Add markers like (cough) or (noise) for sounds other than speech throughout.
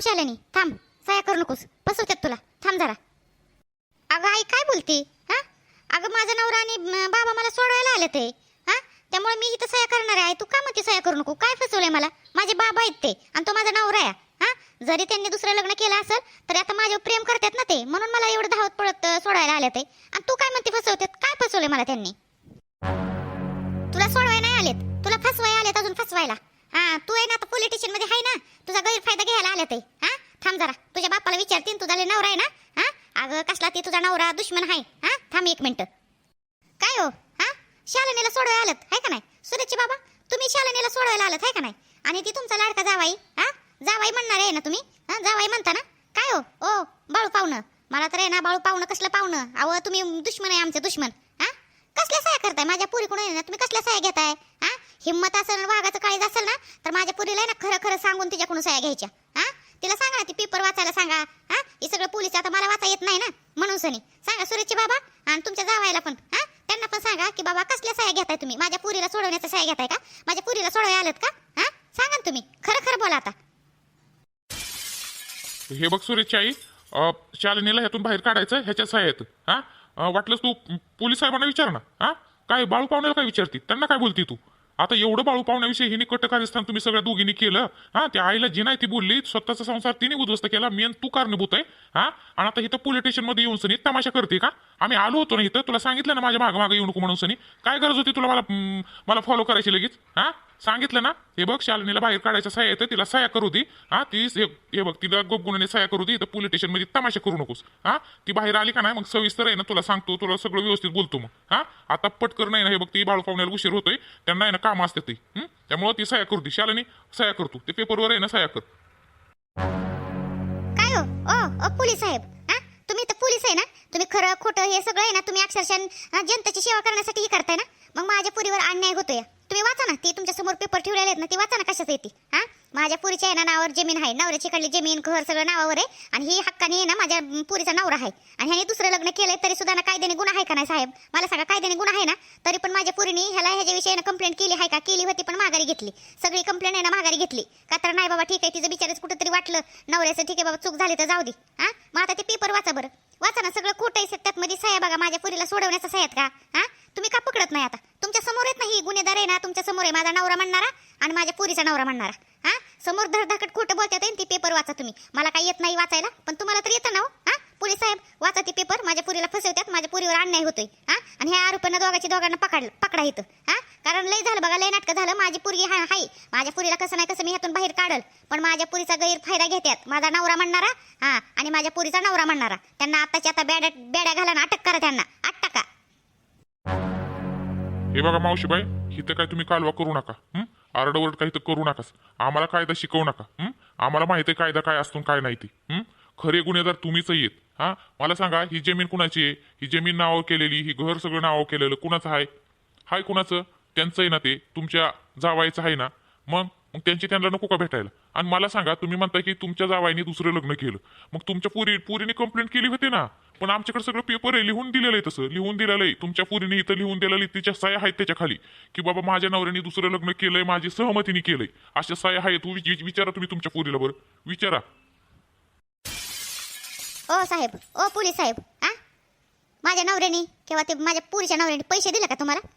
थांब शालिनी थांब. सया करू नकोस. फसवतात तुला. थांब जरा. अगं आई काय बोलती? हा? अगं माझा नवरा आणि बाबा मला सोडवायला आले ते हा? त्यामुळे मी इथं सया करणार आहे. तू का म्हणते सया करू नको? काय फसवलंय मला? माझे बाबा आहेत ते आणि तो माझा नवरा आहे. हा? जरी त्यांनी दुसरं लग्न केलं असेल तरी आता माझ्यावर प्रेम करतात ना ते. म्हणून मला एवढं धावत पळत सोडायला आले ते आणि तू काय म्हणते फसवतात? काय फसवलंय मला त्यांनी? तुला सोडवाय नाही आलेत. तुला फसवाय आलेत अजून फसवायला. हा तू आहे ना आता पोलीस स्टेशनमध्ये आहे ना तुझा गैरफायदा घ्यायला आला ते. हा? थांब जरा. तुझ्या बापाला विचारतीन तुझा लय नवरा आहे ना? हा? अगं कसला ते तुझा नवरा दुश्मन आहे. हा? थांब एक मिनिट काय हो? हा? शालिनीला सोडवायला आलत आहे का नाही? सुरेशचे बाबा तुम्ही शालिनीला सोडवायला आलत आहे का नाही? आणि ती तुमचा लाडका जावाई हा? जावाई म्हणणार आहे ना तुम्ही? हा जावाई म्हणता ना? काय हो? ओ बाळू पाहुणं. मला तर आहे ना बाळू पाहुणं कसलं पाहुणं? अहो तुम्ही दुश्मन आहे आमचे दुश्मन. हा? कसल्या सह्या करताय? माझ्या पुरी कोण आहे ना तुम्ही कसल्या सह्या घेताय? हा? हिंमत असेल वाघाचं काळीज असेल ना तर माझ्या पुरीला आहे ना खरं खरं सांगून तिच्याकडून सह्या घ्यायच्या. हा? तिला सांगा ना ती पेपर वाचायला सांगा. हा? हे सगळं पोलीस आता मला वाचा येत नाही ना म्हणून सनी. सांगा सुरेशचे बाबा आणि तुमच्या जावायला पण. हा? त्यांना पण सांगा की बाबा कसल्या सह्या घेताय तुम्ही? माझ्या पुरीला सोडवण्याच्या सह्या घेताय का? माझ्या पुरीला सोडवाय आलेत का? हा? सांगा ना तुम्ही. खरं खरं बोला आता. हे बघ सुरेशची आई अ, शालिनीला ह्यातून बाहेर काढायचं ह्याच्या सहाय्यात हा? अ, वाटलंस तू पोलीस साहेबांना विचार ना. हा? काय बाळू पाहुण्याला काय विचारती? त्यांना काय बोलती तू? आता एवढं बाळू पाहुण्याविषयी हिने कटकारस्थान तुम्ही सगळ्या दोघींनी केलं हा? त्या आईला जी नाही ती बोलली स्वतःचा संसार तिने उद्ध्वस्त केला मी तू कारणीभूत आहे हा? आणि आता इथं पोलीस स्टेशनमध्ये येऊन सनी तमाशा करते का? आम्ही आलो होतो ना इथं तुला सांगितलं ना माझ्या मागे मागे येऊ नको म्हणून सनी. काय गरज होती तुला मला मला फॉलो करायची लगेच हा? सांगितलं ना? हे बघ शालिनीला बाहेर काढायच्या सहाय्या येतं तिला सह्या करू दे. हा ती हे हे बघ तिला गोपगुणाने सह्या करू दे इथं पोलीस स्टेशनमध्ये तमाशा करू नकोस. हा ती बाहेर आली का नाही मग सविस्तर आहे ना तुला सांगतो तुला सगळं व्यवस्थित बोलतो मग. हा आता पटकर नाही ना हे बघ ती बाळू पाहुण्याला उशीर होतोय त्यांना आहे ना काम असते ती. त्यामुळे ती सह्या करू दे. शालिनी सह्या करतो ते. पेपरवर आहे ना सह्या कर. काय हो? ओ पोलीस साहेब. हा तुम्ही तर पोलीस आहे ना? तुम्ही खरं खोटं हे सगळं आहे ना तुम्ही अक्षरशः जनतेची सेवा करण्यासाठी हे करताय ना? मग माझ्या पुरीवर अन्याय होतोय. तुम्ही वाचा ना ती तुमच्यासमोर पेपर ठेवलेले आहेत ना ती वाचा ना कशाचं येते हा? माझ्या पुरीच्या आहे ना नावावर जमीन आहे. नवऱ्याची काढली जमीन घर सगळं नावावर आहे. आणि ही हक्काने आहे ना माझ्या पुरीचा नवरा आहे. आणि ह्याने दुसरं लग्न केलंय तरी सुद्धा ना कायद्याने गुन्हा आहे का नाही साहेब? मला सांगा कायद्याने गुन्हा आहे ना? तरी पण माझ्या पुरीने ह्याला ह्याच्याविषयी ना कंप्लेंट केली आहे का? केली होती पण माघारी घेतली. सगळी कंप्लेंट आहे ना माघारी घेतली. का तर नाही बाबा ठीक आहे तिचं बिचारच कुठंतरी वाटलं. नवऱ्याचं ठीक आहे बाबा चूक झाली तर जाऊ दे. हा? मग आता ते पेपर वाचा बरं. वाचा ना सगळं खोटं आहे त्यात मध्ये सह्या बघा माझ्या पुरीला सोडवण्याचा सह्यात का? हा? तुम्ही का पकडत नाही आता? तुमच्यासमोर येत नाही गुन्हेगार आहे ना तुमच्यासमोर आहे माझा नवरा म्हणणारा आणि माझ्या पुरीचा नवरा म्हणणारा. हा? समोर धडधाकट खोटं बोलतात ते ती पेपर वाचा तुम्ही. मला काही येत नाही वाचायला पण तुम्हाला तर येतं ना हो. हा? पोलीस साहेब वाचा ती पेपर माझ्या पुरीला फसवतात माझ्या पुरीवर अन्याय होतोय. हा? आणि ह्या आरोपांना दोघांची दोघांना पकड पकडा इथं. हा? कारण लय झालं बघा लय नाटकं झालं. माझी पुरगी हा हाय. माझ्या पुरीला कसं नाही कसं मी ह्यातून बाहेर काढल. पण माझ्या पुरीचा गैरफायदा घेतात माझा नवरा म्हणणारा हा आणि माझ्या पुरीचा नवरा म्हणणारा. त्यांना आताची आता बेड्या बेड्या घाला ना अटक करा त्यांना. अटक. टाका हे बघा मावशीबाई इथं काय तुम्ही कालवा करू नका हं? आरडाओरड काही तर करू नकास. आम्हाला कायदा शिकवू नका हं? आम्हाला माहिती आहे कायदा काय असतो आणि काय नाही ते हं? खरे गुन्हेगार तुम्हीच येत हा? मला सांगा ही जमीन कुणाची आहे? ही जमीन नावं केलेली ही घर सगळं नावं केलेलं कुणाचं आहे? हाय कुणाचं? त्यांचं आहे ना ते तुमच्या जावायचं आहे ना मग मग त्यांची त्यांना नको का भेटायला? आणि मला सांगा तुम्ही म्हणता की तुमच्या जावाईने दुसरं लग्न केलं. मग तुमच्या पुरी पुरीने कंप्लेंट केली होती ना? पण आमच्याकडे सगळं पेपर आहे लिहून दिलेलं आहे तसं. लिहून दिलेलं आहे. तुमच्या पुरीने इथं लिहून दिलेलं आहे तिच्या साया आहेत त्याच्याखाली. की बाबा माझ्या नवऱ्याने दुसरं लग्न केलंय माझी सहमतीने केलंय. अशा साया आहेत वि- विचारा तुम्ही तुमच्या पुरीला बरं. विचारा. ओ साहेब ओ पोलीस साहेब आ? माझ्या नवऱ्याने किंवा ते माझ्या पुरीच्या नवऱ्याने पैसे दिले का तुम्हाला?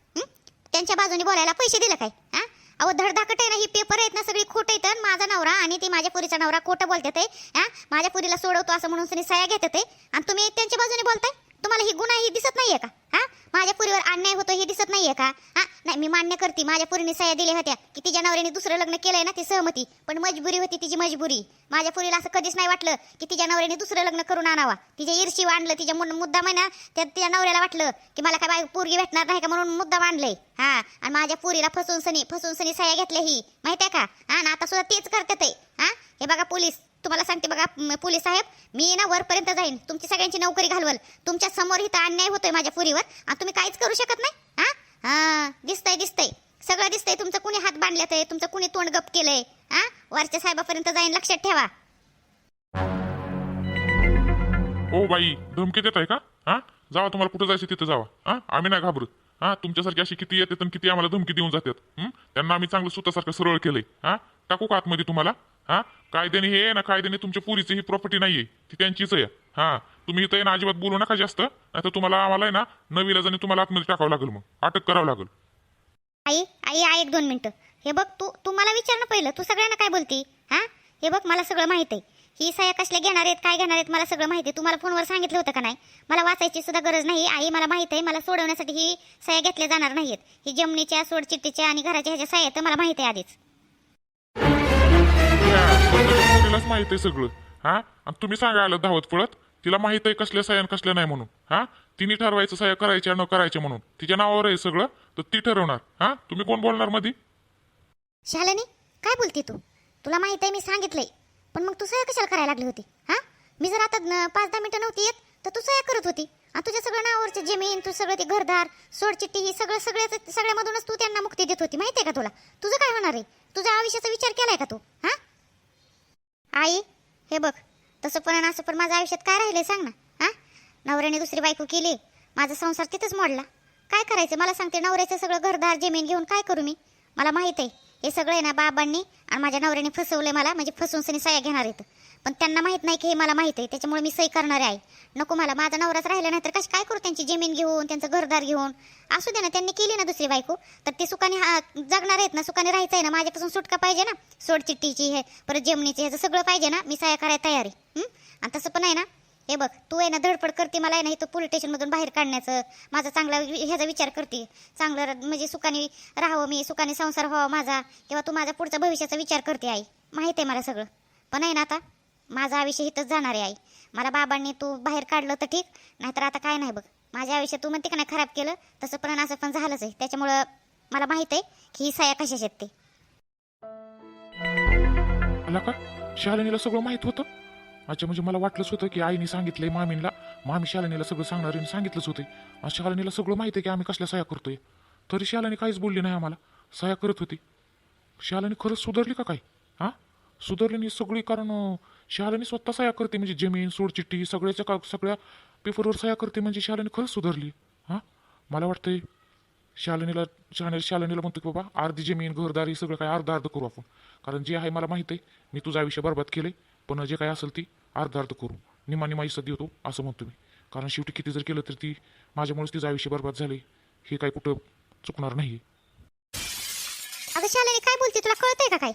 त्यांच्या बाजूने बोलायला पैसे दिलं काय? हा? अहो धडधाकट आहे ना ही पेपर आहेत ना सगळी खोट आहेत. आणि माझा नवरा आणि ती माझ्या पुरीचा नवरा खोटं बोलते ते हा? माझ्या पुरीला सोडवतो असं म्हणून सनी सया घेते ते आणि तुम्ही त्यांच्या बाजूने बोलताय? तुम्हाला ही गुन्हा ही दिसत नाहीये का? हा? माझ्या पुरीवर अन्याय होतो हे दिसत नाहीये का? हा? नाही मी मान्य करते. माझ्या पुरीने सह्या दिल्या होत्या की तिच्या नवऱ्याने दुसरं लग्न केलंय ना ती सहमती. पण मजबुरी होती तिची मजबुरी. माझ्या पुरीला असं कधीच नाही वाटलं की तिच्या नवऱ्याने दुसरं लग्न करून आणावा. तिच्या ईर्षी आणलं तिच्या मुद्दा ना त्या तिच्या नवऱ्याला वाटलं की मला काय बाय पोरगी भेटणार नाही का म्हणून मुद्दा आणलंय. हा? आणि माझ्या पुरीला फसून सनी फसून सनी सह्या घेतल्या ही. माहिती आहे का? हा ना आता सुद्धा तेच करतात ते हा? हे बघा पोलीस. तुम्हाला सांगते बघा पोलीस साहेब मी ना वरपर्यंत जाईन. तुमची सगळ्यांची नोकरी घालवल. तुमच्यासमोर इथं अन्याय होतोय माझ्या पुरीवर. आणि तुम्ही काहीच करू शकत नाही? हा? हा दिसतंय दिसतंय. सगळं दिसतंय. तुमचं कुणी हात बांधल्यात आहे? तुमचं कुणी तोंड गप केलंय? हा? वरच्या साहेबापर्यंत जाईन. लक्षात ठेवा. ओ बाई धमकी देत आहे का? हा? जावा तुम्हाला कुठं जायचं तिथं जावा. हा? आम्ही नाही घाबरू हा? तुमच्यासारखी अशी किती येते किती आम्हाला धमकी देऊन जातात? त्यांना आम्ही चांगलं स्वतःसारखं सरळ केलंय. हा? टाकू का आतमध्ये तुम्हाला? हा? कायद्याने हे आहे ना कायद्याने तुमच्या पुरीचं ही प्रॉपर्टी नाहीये. ती त्यांचीच आहे. हा तुम्ही इथं आहे ना अजिबात बोलू नका जास्त. नाही तर तुम्हाला आम्हाला आहे ना नवीला जाणे तुम्हाला आतमध्ये टाकावं लागेल मग. अटक करावं लागेल. आई आई आई एक दोन मिनिटं. हे बघ तू तू मला विचार ना पहिलं. तू सगळ्यांना काय बोलती? हा? हे बघ मला सगळं माहीत आहे. ही सया कसल्या घेणार आहेत काय घेणार आहेत मला सगळं माहिती आहे. तुम्हाला फोनवर सांगितलं होतं का नाही? मला वाचायची सुद्धा गरज नाही. आई मला माहीत आहे मला सोडवण्यासाठी ही सया घेतल्या जाणार नाहीत ही जमनीच्या सोडचिट्टीच्या आणि घराच्या ह्याच्या सया आहेत, तर मला माहिती आहे आधीच. या, माहीत आहे सगळं. हा? आणि तुम्ही सांगायला धावत पळत तिला माहीत आहे कसल्या सह्या आणि कसल्या नाही म्हणून. हा? तिने ठरवायचं सह्या करायच्या न करायच्या म्हणून. तिच्या नावावर आहे सगळं तर ती ठरवणार. हा? तुम्ही कोण बोलणार मधी? शालिनी काय बोलते तू? तुला माहीत आहे मी सांगितलंय पण मग तू सह्या कशाला करायला लागली होती? हा? मी जर आता पाच दहा मिनिटं नव्हती येत तर तू सह्या करत होती. आणि तुझ्या सगळं नावावरचे जमीन तू सगळं ते घरदार सोडचिट्टी ही सगळं सगळ्याच सगळ्यामधूनच तू त्यांना मुक्ती देत होती. माहिती आहे का तुला? तुझं काय होणार आहे? तुझ्या आयुष्याचा विचार केलाय का तू? हा? आई हे बघ. तसं पण आणि असं पण माझ्या आयुष्यात काय राहिले सांग ना हा? नवऱ्याने दुसरी बायको केली माझा संसार तिथंच मोडला. काय करायचं? मला सांगते नवऱ्याचं सगळं घरदार जमीन घेऊन काय करू मी? मला माहीत आहे हे सगळं आहे ना बाबांनी आणि माझ्या नवऱ्याने फसवलं मला म्हणजे फसवून सनी सह्या घेणार आहेत. पण त्यांना माहीत नाही की हे मला माहीत आहे त्याच्यामुळे मी सही करणार आहे. नको मला माझा नवराच राहिला नाही तर कशी काय करू त्यांची जमीन घेऊन त्यांचं घरदार घेऊन? असू दे ना त्यांनी केली ना दुसरी बायको तर ते सुखाने हा जगणार आहेत ना सुखाने राहायचं आहे ना माझ्यापासून सुटका पाहिजे ना. सोडचिट्टीची हे परत जमिनीची ह्याचं सगळं पाहिजे ना मी साया करायला तयार आहे आणि तसं पण आहे ना हे बघ तू आहे ना धडपड करते मला आहे ना इथं पोलीस स्टेशनमधून बाहेर काढण्याचं माझा चांगला वि- ह्याचा विचार करते. चांगलं म्हणजे सुखाने राहावं मी सुखाने संसार व्हावा माझा किंवा तू माझ्या पुढचा भविष्याचा विचार करते आई. माहीत आहे मला सगळं. पण आहे ना आता माझं आयुष्य इथंच जाणार आहे आई. मला बाबांनी तू बाहेर काढलं तर ठीक नाहीतर आता काय नाही बघ. माझ्या आयुष्य तू म्हणते का नाही खराब केलं तसं पण असं पण झालंच आहे. त्याच्यामुळं मला माहीत आहे की ही साया कशाच आहेत ते. आला का? शालिनीला सगळं माहीत होतं? अच्छा म्हणजे मला वाटलंच होतं की आईने सांगितलंय मामीला. मामी शालिनीला सगळं सांगणार आणि सांगितलंच होते आणि शालिनीला सगळं माहिती आहे की आम्ही कसल्या सह्या करतोय. तरी शालिनी काहीच बोलली नाही आम्हाला. सह्या करत होती. शालिनी खरंच सुधारली का काय? हा? सुधारली नाही सगळी कारण शालिनी स्वतः सह्या करते म्हणजे जमीन सोडचिठ्ठी सगळ्याच्या का सगळ्या पेपरवर सह्या करते म्हणजे शालिनी खरंच सुधारली. हां? मला वाटतंय शालिनीला शालिनी शालिनीला म्हणतो की बाबा अर्धी जमीन घरदारी सगळं काय अर्ध अर्ध करू आपण. कारण जे आहे मला माहीत आहे मी तुझं आयुष्य बरबाद केलंय पण जे काय असेल ती अर्ध अर्ध करू. निमा निमा सध्या देतो असं म्हणतो मी. कारण शेवटी किती जर केलं तर ती माझ्यामुळेच तिचं आयुष्य बरबाद झाले हे काय कुठं चुकणार नाही अगं शालिनी काय बोलते? तुला कळतंय का काय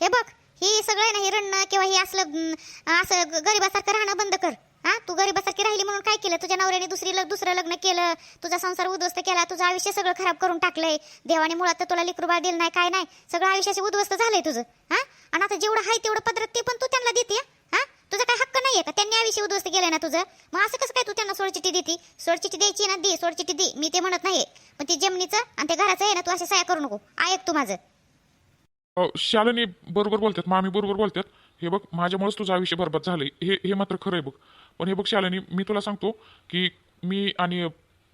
हे बघ हे सगळं आहे ना हे रडणं किंवा हे असलं असं गरीबासारखं राहणं बंद कर हा? तू गरीबासारखी राहिली म्हणून काय केलं? तुझ्या नवऱ्याने दुसरी लग दुसरं लग्न केलं तुझा संसार उद्ध्वस्त केला तुझं आयुष्य सगळं खराब करून टाकलंय. देवाने मुळात तर तुला लिकरूबाळ दिलं नाही काय नाही. सगळं आयुष्याशी उद्ध्वस्त झालंय तुझं हा? आणि आता जेवढं आहे तेवढं पदरत ते पण तू त्यांना देते हा? तुझा काय हक्क नाहीये का? त्यांनी आयुष्य उद्ध्वस्त केलंय ना तुझं? मग असं कसं काय तू त्यांना सोडचिट्टी देते? सोडचिट्टी द्यायची ना दे सोडचिट्टी दे. मी ते म्हणत नाही पण ती जमिनीचं आणि ते घराचं आहे ना तू अशा साया करू नको. ऐक तू माझं. अ, शालिनी बरोबर बोलतात मामी बरोबर बोलतात हे बघ माझ्यामुळेच तुझं आयुष्य बरबाद झालंय हे हे मात्र खरं आहे बघ. पण हे बघ शालिनी मी तुला सांगतो की मी आणि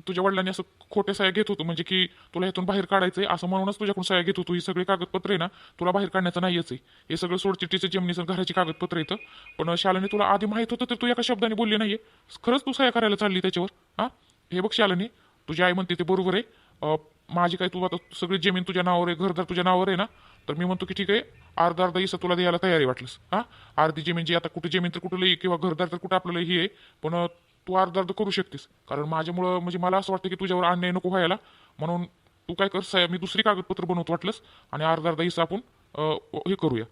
तुझ्या वडिलांनी असं खोट्या सह्या घेत होतो म्हणजे की तुला ह्यातून बाहेर काढायचंय असं म्हणूनच तुझ्याकडून सह्या घेत होतो. ही सगळी कागदपत्र आहे ना तुला बाहेर काढण्याचं नाहीच आहे. हे सगळं सोडचिट्टीचं जमिनीचं घराची कागदपत्र येतं पण शालिनी तुला आधी माहीत होतं तर तू एका शब्दाने बोलली नाहीये. खरंच तू सह्या करायला चालली त्याच्यावर हा? हे बघ शालिनी तुझी आई म्हणते ते बरोबर आहे. अ, माझी काय तू आता सगळी जमीन तुझ्या नावावर आहे घरदार तुझ्या नावावर आहे ना तर मी म्हणतो की ठीक आहे अर्धा अर्धा हिस्सा तुला द्यायला तयारी वाटलंस. हा? अर्धी जमीन जी आता कुठे जमीन तर कुठं लई किंवा घरदार तर कुठं आपल्याला ही आहे पण अ, तू अर्धा अर्ध करू शकतेस. कारण माझ्यामुळं म्हणजे मला असं वाटतं की तुझ्यावर अन्याय नको व्हायला. म्हणून तू काय कर साहेब मी दुसरी कागदपत्र बनवतो वाटलंस आणि अर्धा अर्धा हिस्सा आपण अ, हे करूया.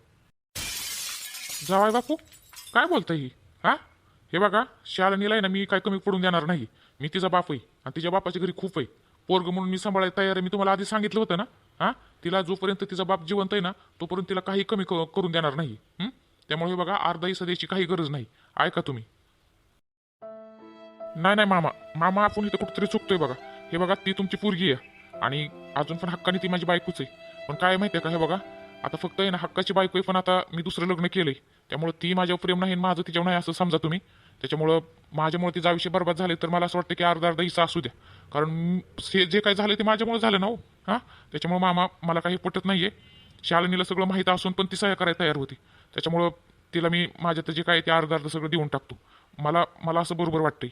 जावाय बापू काय बोलताय ही? हा? हे बघा शाळणीला आहे ना मी काय कमी पडून देणार नाही. मी तिचा बाप आहे आणि तिच्या बापाच्या घरी खूप आहे. पोरग म्हणून मी सांभाळायला तयार आहे. मी तुम्हाला आधी सांगितलं होतं ना? हा? तिला जोपर्यंत तिचा बाप जिवंत आहे ना तोपर्यंत तिला काही कमी क- करून देणार नाही. हं? त्यामुळे हे बघा अर्धाई हिस्सा काही गरज नाही. ऐका तुम्ही. नाही नाही मामा. मामा आपण इथं कुठेतरी चुकतोय बघा. हे बघा ती तुमची पोरगी आहे. आणि अजून पण हक्काने ती माझी बायकोच आहे. पण काय माहिती आहे का हे बघा? आता फक्त आहे ना हक्काची बायको आहे पण आता मी दुसरं लग्न केलंय. त्यामुळे ती माझ्यावर प्रेम नाही आणि माझं तिच्यावर नाही असं समजा तुम्ही. त्याच्यामुळं माझ्यामुळे ती जाविषयी बरबाद झाली तर मला असं वाटतं की अर्धा अर्धा हिस्सा असू द्या. कारण हे जे काय झालं ते माझ्यामुळे झालं ना हो. हां? त्याच्यामुळं मामा मला काही पटत नाही आहे शालिनीला सगळं माहीत असून पण ती सह्या करायला तयार होती. त्याच्यामुळं तिला मी माझ्यात जे काय ते अर्धा अर्ध सगळं देऊन टाकतो. मला मला असं बरोबर वाटतंय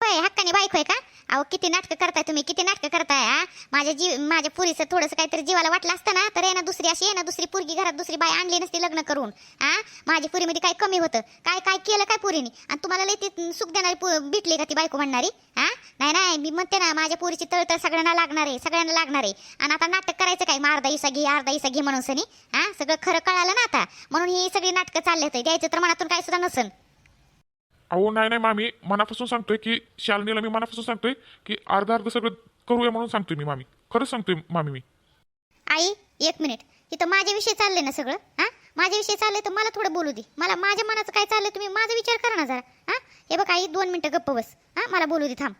होय हक्काने बायको आहे का अहो किती नाटकं करताय तुम्ही किती नाटकं करताय हा? माझ्या जीव माझ्या पुरीचं थोडंसं काहीतरी जीवाला वाटलं असतं ना तर आहे ना दुसरी अशी आहे ना दुसरी पुरगी घरात दुसरी बाय आणली नसती लग्न करून हा? माझ्या पुरीमध्ये काय कमी होतं? काय काय केलं काय पुरीने? आणि तुम्हाला लई ती सुख देणारी पु- भेटली का ती बायको म्हणणारी हा? नाही नाही मी म्हणते ना माझ्या पुरीची तळतळ सगळ्यांना लागणार आहे सगळ्यांना लागणार आहे. आणि आता नाटक करायचं काय? मग अर्धा इसा घे अर्धा इसा घे म्हणून सनी हा? सगळं खरं कळालं ना आता. म्हणून ही सगळी नाटकं चालले होते. द्यायचं तर मनातून काय सुद्धा नसन. अहो नाही नाही मामी. मनापासून सांगतोय की शालिनीला मी मनापासून सांगतोय की अर्ध अर्ध सगळं करूया म्हणून सांगतोय मी मामी. खरंच सांगतोय मामी मी. आई एक मिनिट. इथं माझ्याविषयी चाललंय ना सगळं? हा? माझ्याविषयी चाललंय तर मला थोडं बोलू दे. मला माझ्या मनाचं काय चाललंय तुम्ही माझा विचार करा ना जरा. हा? हे बघ आई दोन मिनटं गप्प बस. हा? मला बोलू दे थांब.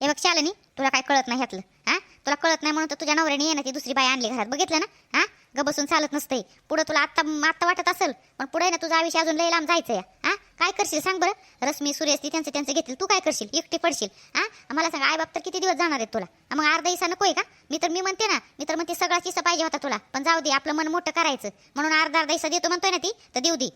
हे बघ शालिनी तुला काय कळत नाही ह्यातलं. हा? तुला कळत नाही म्हणून तर तुझ्या नवऱ्याने ये ना ती दुसरी बाई आणली घरात. बघितलं ना? हा? ग बसून चालत नसतंय. पुढं तुला आत्ता आत्ता वाटत असेल पण पुढे ना तुझा आयुष्य अजून लई लांब जायचं या हा? काय करशील? सांग बरं. रश्मी सुरेश ती त्यांचं त्यांचं घेतील. तू काय करशील? एकटी पडशील हा मला सांग आई बाप तर किती दिवस जाणार आहेत तुला? मग अर्धा इसा नको आहे का? मी तर मी म्हणते ना मी तर म्हणते सगळा किस्सा पाहिजे होता तुला. पण जाऊ दे आपलं मन मोठं करायचं. म्हणून अर्धा अर्धा इसा देतो म्हणतोय ना ती? तर देऊ दे.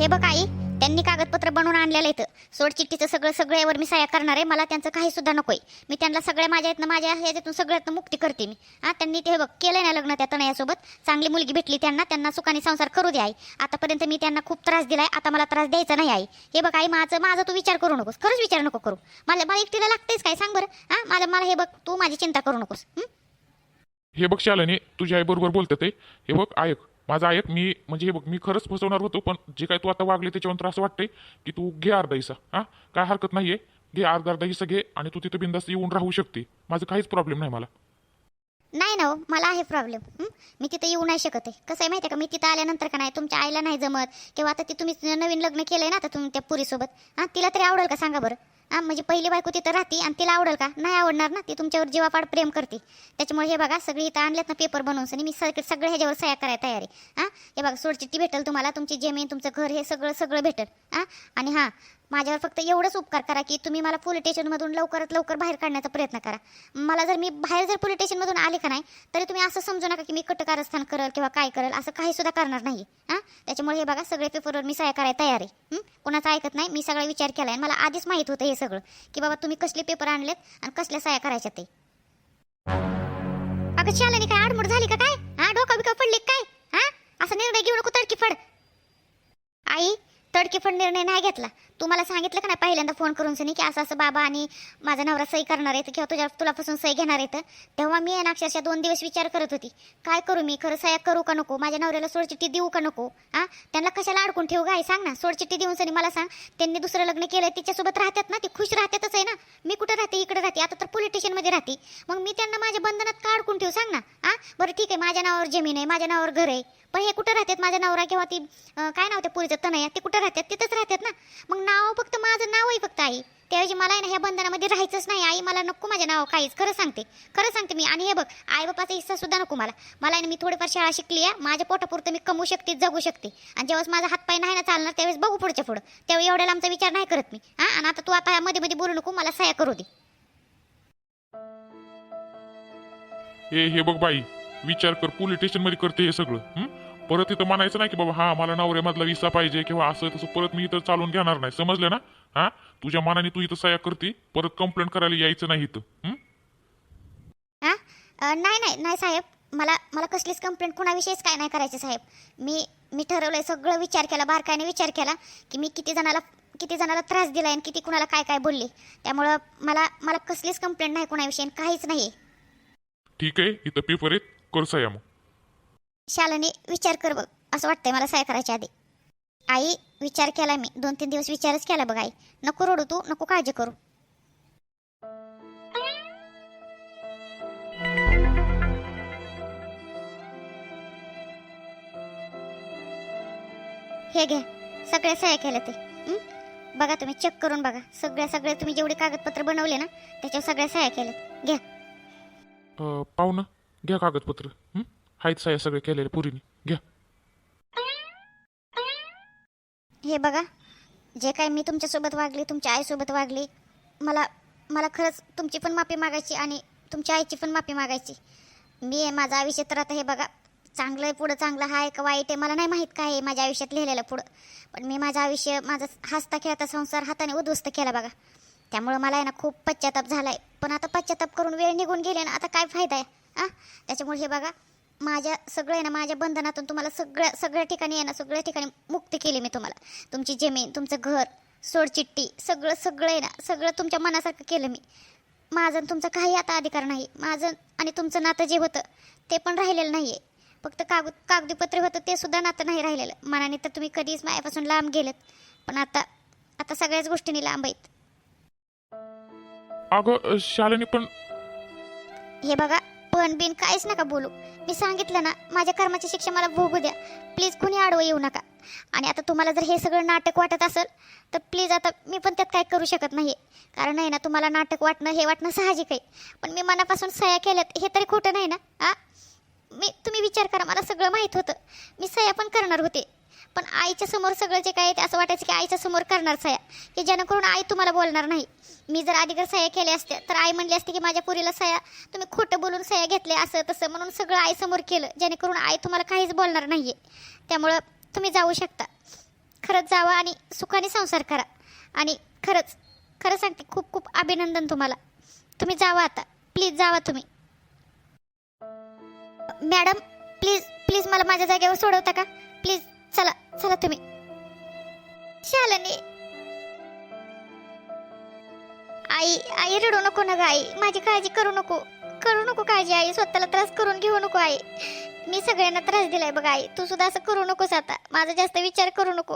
हे बघ आई त्यांनी कागदपत्र बनवून आणलेलं इथं सोडचिठ्ठीचं सगळं सगळ्यावर मी सह्या करणार आहे. मला त्यांचं काही सुद्धा नकोय. मी त्यांना सगळ्या माझ्या यातनं माझ्या ह्याच्यातून सगळ्यातनं मुक्ती करते मी. हा त्यांनी ते हे बघ केलंय ना लग्न त्या तनयासोबत. चांगली मुलगी भेटली त्यांना त्यांना सुखाने संसार करू दे आई. आतापर्यंत मी त्यांना खूप त्रास दिलाय. आता मला त्रास द्यायचा नाही आई. हे बघ आई माझं माझा तू विचार करू नकोस. खरंच विचार नको करू. मला मला एकटीला लागतेच काय? सांग बरं. हा मला मला हे बघ तू माझी चिंता करू नकोस. हं? हे बघ शालिनी तुझ्या आईबरोबर बरोबर ते. हे बघ ऐक. माझं ऐक मी म्हणजे हे बघ मी खरंच फसवणार होतो पण जे काय तू आता वागले त्याच्यावर असं वाटतंय की तू घे अर्धा हिस्सा हा? काय हरकत नाहीये. घे अर्धा अर्धा हिस्सा घे आणि तू तिथं बिंदास येऊन राहू शकते. माझं काहीच प्रॉब्लेम नाही मला. नाही ना हो मला आहे प्रॉब्लेम मी तिथे येऊ नाही शकत आहे. कसं आहे माहिती आहे का? मी तिथं आल्यानंतर का नाही तुमच्या आईला नाही जमत. किंवा आता ती तुम्ही नवीन लग्न केलंय ना आता तुम्ही त्या पुरीसोबत. हां तिला तरी आवडेल का? सांगा बरं. हां म्हणजे पहिली बायको तिथं राहते आणि तिला आवडेल का? नाही आवडणार ना ती तुमच्यावर जीवापाड प्रेम करते. त्याच्यामुळे हे बघा सगळी इथं आणल्यात ना पेपर बनवून आणि मी सगळे सगळे ह्याच्यावर सह्या करायला तयार आहे. हां हे बघा सोडचिट्टी भेटेल तुम्हाला तुमची जमीन तुमचं घर हे सगळं सगळं भेटेल. हां आणि हां माझ्यावर फक्त एवढंच उपकार करा की तुम्ही मला पोलीस स्टेशनमधून लवकरात लवकर बाहेर काढण्याचा प्रयत्न करा. मला जर मी बाहेर जर पोलीस स्टेशनमधून आले का नाही तरी तुम्ही असं समजू नका की मी कटकारस्थान करेल किंवा काय करेल असं काही सुद्धा करणार नाही हां? त्याच्यामुळे हे बघा सगळे पेपरवर मी सह्या करायला तयार आहे. कोणाचा ऐकत नाही मी सगळा विचार केला आहे मला आधीच माहीत होतं हे सगळं की बाबा तुम्ही कसले पेपर आणलेत आणि कसल्या सह्या करायच्या ते. अगं शालानी काय आडमुड झाली का काय? हा? डोका बिका पडली काय? हा? असा निर्णय घेऊ नको तडकी फड. आई तडकीफड निर्णय नाही घेतला. तू मला सांगितलं का नाही पहिल्यांदा फोन करून सनी की असं असं बाबा आणि माझा नवरा सही करणार आहे किंवा तुझ्या तुलापासून सही घेणार आहे तेव्हा मी आहे ना अक्षरशः दोन दिवस विचार करत होती. काय करू मी? खरं सह्या करू का नको? माझ्या नवऱ्याला सोडचिठ्ठी देऊ का नको? हा त्यांना कशाला अडकून ठेवू काय सांग ना. सोडचिठ्ठी देऊन सनी मला सांग. त्यांनी दुसरं लग्न केलं तिच्यासोबत राहतात ना ती खुश राहतातच आहे ना. मी कुठं राहते? इकडे राहते. आता तर पोलीस स्टेशनमध्ये राहते. मग मी त्यांना माझ्या बंधनात का अडकून ठेवू? सांग ना. हा बरं ठीक आहे. माझ्या नावावर जमीन आहे माझ्या नावावर घर आहे. पण हे कुठं राहतात? माझ्या नवरा किंवा ती काय नाव त्या पुरीचं? तनया. ते कुठं राहतात? तिथंच राहतात ना. मग नाव फक्त माझं नाव आहे फक्त आई त्याऐवजी मला आहे ना ह्या बंधनामध्ये राहायचंच नाही. आई मला नको माझ्या नाव काहीच. खरं सांगते. खरं सांगते मी. आणि हे बघ आई बापाचा हिस्सा सुद्धा नको मला. मला आहे ना मी थोडीफार शाळा शिकली आहे. माझ्या पोटापुरतं मी कमवू शकते जगू शकते. आणि जेव्हा माझा हातपाय नाही ना चालणार त्यावेळेस बघू पुढच्या पुढं. त्यावेळी एवढ्याला आमचा विचार नाही करत मी. हां? आणि आता तू आता मध्ये मध्ये बोलू नको. मला सहाय्य करू दे. हे हे बघ बाई. विचार कर. पोलीस स्टेशनमध्ये करते हे सगळं. परत इथं म्हणायचं नाही की बाबा हा मला नवऱ्यामधला विसा पाहिजे किंवा असं तसं परत मी इथं चालून घेणार नाही. समजलं ना? हा? तुझ्या मनाने तू इथं सह्या करते परत कंप्लेंट करायला यायचं नाही इथं. हं? हां? अ, नाही नाही नाही साहेब. मला मला कसलीच कंप्लेंट कुणाविषयीच काय नाही करायचे साहेब. मी मी ठरवलंय सगळं विचार केला बारकाईने विचार केला की मी किती जणाला किती जणाला त्रास दिला आणि किती कुणाला काय काय बोलले. त्यामुळं मला मला कसलीच कंप्लेंट नाही कुणाविषयी आणि काहीच नाही ठीक आहे इथं पेपर आहेत. कर सह्या मग. शालाने विचार कर बघ. असं वाटतंय मला सह्या करायच्या आधी. आई विचार केला मी. दोन तीन दिवस विचारच केला बघ आई. नको रडू तू नको काळजी करू. हे घ्या सगळ्या सह्या केल्या ते. बघा तुम्ही चेक करून बघा. सगळ्या सगळ्या तुम्ही जेवढे कागदपत्र बनवले ना त्याच्यावर सगळ्या सह्या केल्यात. घ्या पाहू ना. घ्या कागदपत्र. हं? आहेत सह्या सगळे केलेले पुरीने. घ्या. हे बघा जे काय मी तुमच्यासोबत वागली तुमच्या आईसोबत वागली मला मला खरंच तुमची पण माफी मागायची आणि तुमच्या आईची पण माफी मागायची. मी आहे माझं आयुष्य तर आता हे बघा चांगलं आहे पुढं चांगलं आहे का वाईट आहे मला नाही माहीत काय आहे माझ्या आयुष्यात लिहिलेलं पुढं. पण मी माझं आयुष्य माझा हसता खेळता संसार हाताने उद्ध्वस्त केला बघा. त्यामुळं मला आहे ना खूप पश्चाताप झाला आहे पण आता पश्चाताप करून वेळ निघून गेले ना आता काय फायदा आहे? हां त्याच्यामुळे हे बघा माझ्या सगळं आहे ना माझ्या बंधनातून तुम्हाला सगळ्या सगळ्या ठिकाणी आहे ना सगळ्या ठिकाणी मुक्ती केली मी तुम्हाला. तुमची जमीन तुमचं घर सोडचिट्टी सगळं सगळं आहे ना सगळं तुमच्या मनासारखं केलं मी. माझं तुमचं काही आता अधिकार नाही. माझं आणि तुमचं नातं जे होतं ते पण राहिलेलं नाही आहे फक्त कागद कागदीपत्र होतं ते सुद्धा नातं नाही राहिलेलं. मनाने तर तुम्ही कधीच माझ्यापासून लांब गेलेत पण आता आता सगळ्याच गोष्टींनी लांब आहेत. अगं शालिनी पण हे बघा पण बिन काहीच नका बोलू. मी सांगितलं ना माझ्या कर्माची शिक्षा मला भोगू द्या. प्लीज कुणी आडवं येऊ नका. आणि आता तुम्हाला जर हे सगळं नाटक वाटत असेल तर प्लीज आता मी पण त्यात काय करू शकत नाही कारण नाही ना तुम्हाला नाटक वाटणं हे वाटणं साहजिक आहे. पण मी मनापासून सह्या केल्यात हे तरी खोटं नाही ना? आ? मी तुम्ही विचार करा मला सगळं माहीत होतं. मी सह्या पण करणार होते. पण आईच्या समोर सगळं जे काय ते असं वाटायचं की आईच्या समोर करणार सह्या. की जेणेकरून आई तुम्हाला बोलणार नाही. मी जर आधी जर सह्या केल्या असत्या तर आई म्हणली असते की माझ्या पुरीला सह्या तुम्ही खोटं बोलून सह्या घेतल्या असं तसं म्हणून सगळं आईसमोर केलं जेणेकरून आई तुम्हाला काहीच बोलणार नाही आहे त्यामुळं तुम्ही जाऊ शकता. खरंच जावा आणि सुखाने संसार करा. आणि खरंच खरं सांगते खूप खूप अभिनंदन तुम्हाला. तुम्ही जावा आता. प्लीज जावा तुम्ही. मॅडम प्लीज प्लीज मला माझ्या जागेवर सोडवता का? प्लीज चला चला तुम्ही. शालनी आई आई रडू नको ना ग आई. माझी काळजी करू नको. करू नको काळजी आई. स्वतःला त्रास करून घेऊ नको आई. मी सगळ्यांना त्रास दिलाय बघ आई. तू सुद्धा असं करू नकोस आता. माझा जास्त विचार करू नको.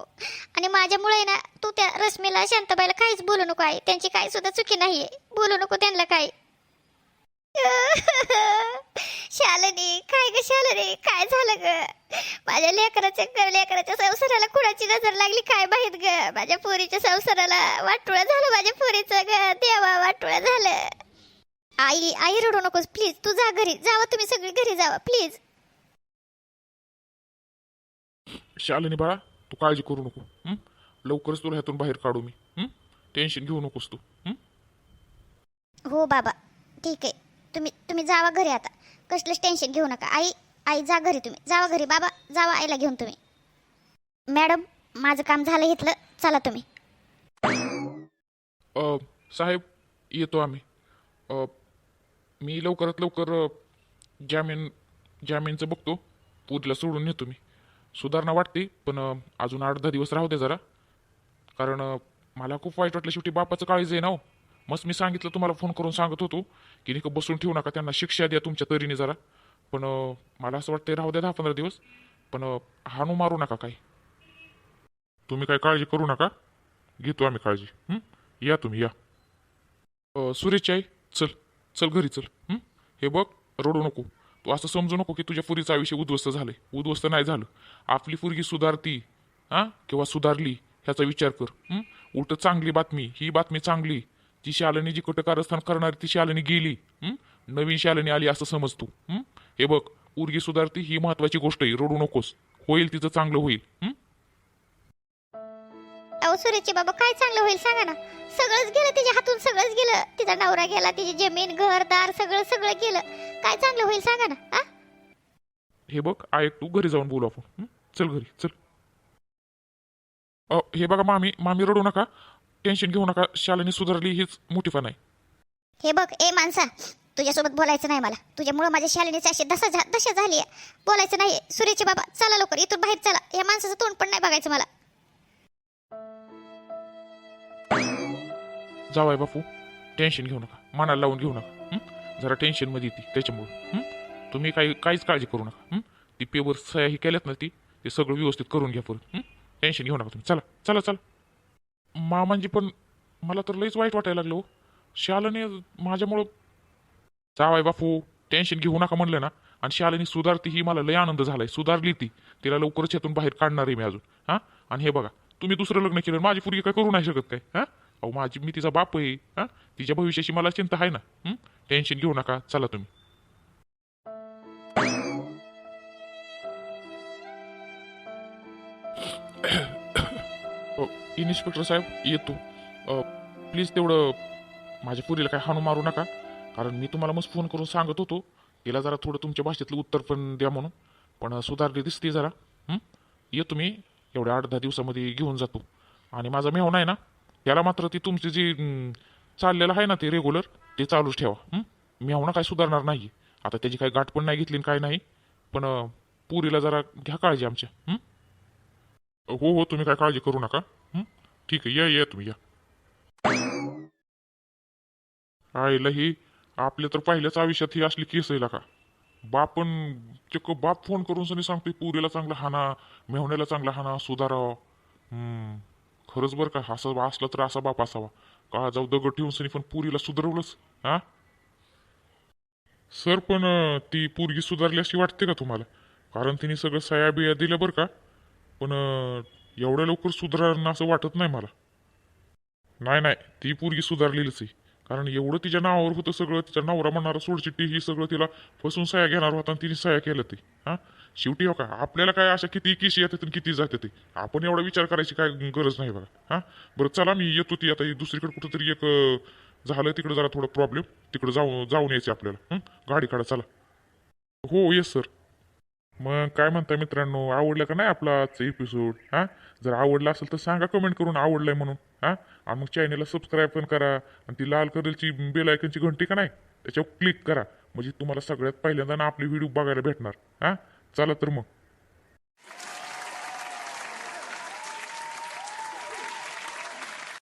आणि माझ्यामुळे ना तू त्या रश्मीला शांताबाईला काहीच बोलू नको आई. त्यांची काही सुद्धा चुकी नाहीये. बोलू नको त्यांना (laughs) काय शालनी काय ग शालनी? काय झालं ग? माझ्या लेकराच्या घर लेकराच्या संसाराला कुणाची नजर लागली? काय माहीत ग? माझ्या पोरीच्या संसाराला वाटोळं झालं माझ्या पोरीचं ग. देवा वाटोळं झालं. आई आई रडू नकोस प्लीज तू जा घरी. जावा तुम्ही सगळी घरी जावा प्लीज शालिनी बाळा तू काळजी करू नको. हं? लवकरच तुला ह्यातून बाहेर काढू मी. हं? टेन्शन घेऊ नकोस तू. हं? हो बाबा ठीक आहे. तुम्ही तुम्ही जावा घरी आता. कसलंच टेन्शन घेऊ नका. आई आई जा घरी तुम्ही. जावा घरी. बाबा जावा आईला घेऊन तुम्ही. मॅडम माझं काम झालं घेतलं चला तुम्ही. अ, साहेब येतो आम्ही. अ, मी लवकरात लवकर अ, जामीन जामीनचं बघतो. पूजला सोडून येतो मी. सुधारणा वाटते पण अ, अजून आठ दहा दिवस राहू दे जरा. कारण अ, मला खूप वाईट वाटलं शेवटी बापाचं काळजी आहे ना हो. मस्त मी सांगितलं तुम्हाला फोन करून सांगत होतो की नाही का बसून ठेवू नका त्यांना शिक्षा द्या तुमच्या तरीने जरा. पण मला असं वाटतं राहू द्या दहा पंधरा दिवस पण हाणू मारू नका काही. तुम्ही काय काळजी करू नका. घेतो आम्ही काळजी. हं? या तुम्ही या. अ, आई चल. चल घरी चल. हं? हे बघ रडू नको. तू असं समजू नको की तुझ्या पुरीचं आयुष्य उद्ध्वस्त झालंय. उद्ध्वस्त नाही झालं. आपली पुरगी सुधारती हां? किंवा सुधारली ह्याचा विचार कर. हं? उलट चांगली बातमी ही बातमी चांगली. जी शालेने जी कुठं कारस्थान करणारी ती शालिनी गेली. हं? नवीन शालिनी आली असं समज तू. हं? हे बघ पुरगी सुधारती ही महत्वाची गोष्ट आहे रडू नकोस. होईल तिचं चांगलं होईल. हं? अहो सुरेशचे बाबा काय चांगलं होईल सांगा ना. सगळंच गेलं तिच्या हातून सगळंच गेलं. तिचा नवरा गेला तिची जमीन घर दार सगळं सगळं गेलं. काय चांगलं होईल सांगा ना हे? बघ ऐक तू घरी जाऊन बोलू आपण. हं? चल घरी चल. अ, हे बघा मामी मामी रडू नका. टेन्शन घेऊ नका. शालिनी सुधारली हीच मोठीपण आहे. हे बघ ए माणसा. तुझ्यासोबत बोलायचं नाही मला. तुझ्यामुळं माझ्या शालिनीची अशी दशा झा दशा झाली आहे. बोलायचं नाही. सूर्याचे बाबा चला लवकर. इथून बाहेर चला. या माणसाचं तोंड पण नाही बघायचं मला. जावाय बापू टेन्शन घेऊ नका. मनाला लावून घेऊ नका. हं? जरा टेन्शनमध्ये येते त्याच्यामुळं. हं? तुम्ही काही काहीच काळजी करू नका. हं? ती पेवर सह्या ही केल्यात ना ती ते सगळं व्यवस्थित करून घ्या परत. हं? टेन्शन घेऊ नका तुम्ही. चला चला चला. मामांजी पण मला तर लईच वाईट वाटायला लागलं हो. माझ्यामुळं जावाय बापू टेन्शन घेऊ नका म्हणलं ना. आणि शालिनी सुधारती ही मला लय आनंद झालाय. सुधारली ती. तिला लवकरच यातून बाहेर काढणार आहे मी अजून. हां? आणि हे बघा तुम्ही दुसरं लग्न केलं माझी पूर्वी काय करू नाही शकत काय? हां? अहो माझी मी तिचा बाप आहे. हां? तिच्या भविष्याची मला चिंता आहे ना. टेन्शन घेऊ नका. चला तुम्ही. इन्स्पेक्टर साहेब येतो. प्लीज तेवढं माझ्या पुरीला काय हाणू मारू नका. कारण मी तुम्हाला मस्त फोन करून सांगत होतो. तिला जरा थोडं तुमच्या भाषेतलं उत्तर पण द्या म्हणून. पण सुधारली दिसते जरा. हं? येतो मी एवढ्या आठ दहा दिवसामध्ये घेऊन जातो. आणि माझा मेहून आहे ना त्याला मात्र ती तुमची जी चाललेलं आहे ना ते रेग्युलर ते चालूच ठेवा. हं? काय सुधारणार नाही आता त्याची काही गाठ पण नाही घेतली आणि काय नाही. पण अं, पुरीला जरा घ्या काळजी आमच्या. हं? हो हो तुम्ही काय काळजी करू नका. हं? ठीक आहे या या तुम्ही या. आईला ही आपल्या तर पहिल्याच आयुष्यात ही असली केस आहे का बाप पण चक्क बाप फोन करून सनी सांगतोय पुरीला चांगला हाना मेहण्याला चांगला हाना सुधाराव. हम्म. खरंच बरं का असं असलं तर असा बाप असावा. का जाऊ दगड ठेवून सनी पण पुरीला सुधारवलंच हा? सर पण ती पोरगी सुधारली अशी वाटते का तुम्हाला? कारण तिने सगळं सया बिया दिल्या बरं का? पण एवढ्या लवकर सुधारणं असं वाटत नाही मला. नाही नाही ती पोरगी सुधारलेलीच आहे. कारण एवढं तिच्या नावावर होतं सगळं तिच्या नवरा म्हणणारा सोडचिट्टी ही सगळं तिला फसून सह्या घेणार होता आणि तिने सह्या केलं ते. हा? शेवटी हो का आपल्याला काय अशा किती किशी येतात आणि किती जाते ते. आपण एवढा विचार करायची काय गरज नाही बघा. हा? बरं चला मी येतो ती आता दुसरीकडे कुठंतरी एक झालं तिकडे जरा थोडं प्रॉब्लेम तिकडे जाऊन जाऊन यायचं आपल्याला. गाडी काढा चला. हो येस सर मग काय म्हणताय मित्रांनो आवडलं का नाही आपला आजचा एपिसोड हां? जर आवडला असेल तर सांगा कमेंट करून आवडलंय म्हणून. हां? आणि मग चॅनलला सबस्क्राईब पण करा. आणि ती लाल कलरची बेल आयकनची घंटी का नाही त्याच्यावर क्लिक करा. म्हणजे तुम्हाला सगळ्यात पहिल्यांदा ना आपले व्हिडिओ बघायला भेटणार. हा? चला तर मग.